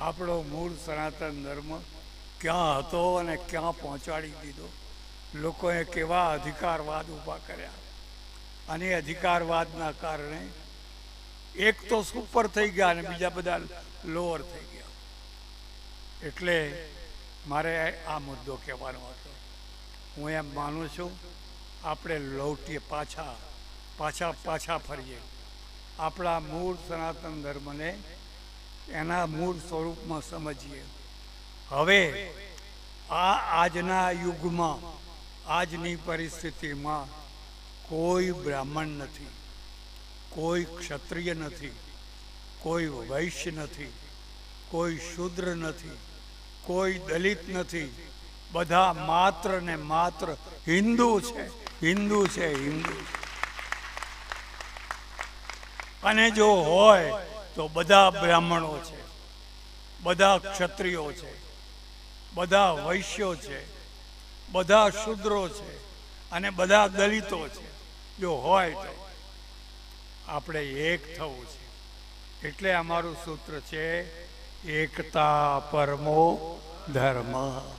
આપણો મૂળ સનાતન ધર્મ ક્યાં હતો અને ક્યાં પહોંચાડી દીધો? લોકોએ કેવા અધિકારવાદ ઊભા કર્યા? અને અધિકારવાદના કારણે એક તો સુપર થઈ ગયા અને બીજા બધા લોઅર થઈ ગયા. એટલે મારે આ મુદ્દો કહેવાનો હતો. હું એમ માનું છું, આપણે લૌટીએ પાછા પાછા પાછા ફરીએ. આપણા મૂળ સનાતન ધર્મને એના મૂળ સ્વરૂપમાં સમજીએ. હવે આ આજના યુગમાં, આજની પરિસ્થિતિમાં કોઈ બ્રાહ્મણ નથી, કોઈ ક્ષત્રિય નથી, કોઈ વૈશ્ય નથી, કોઈ શુદ્ર નથી, કોઈ દલિત નથી. બધા માત્ર ને માત્ર હિન્દુ છે હિન્દુ છે, હિન્દુ. અને જો હોય તો બધા બ્રાહ્મણો છે, બધા ક્ષત્રિયો છે, બધા વૈશ્યો છે, બધા શૂદ્રો છે અને બધા દલિતો છે. જો હોય તો આપણે એક થવું છે. એટલે અમારું સૂત્ર છે, એકતા પરમો ધર્મ.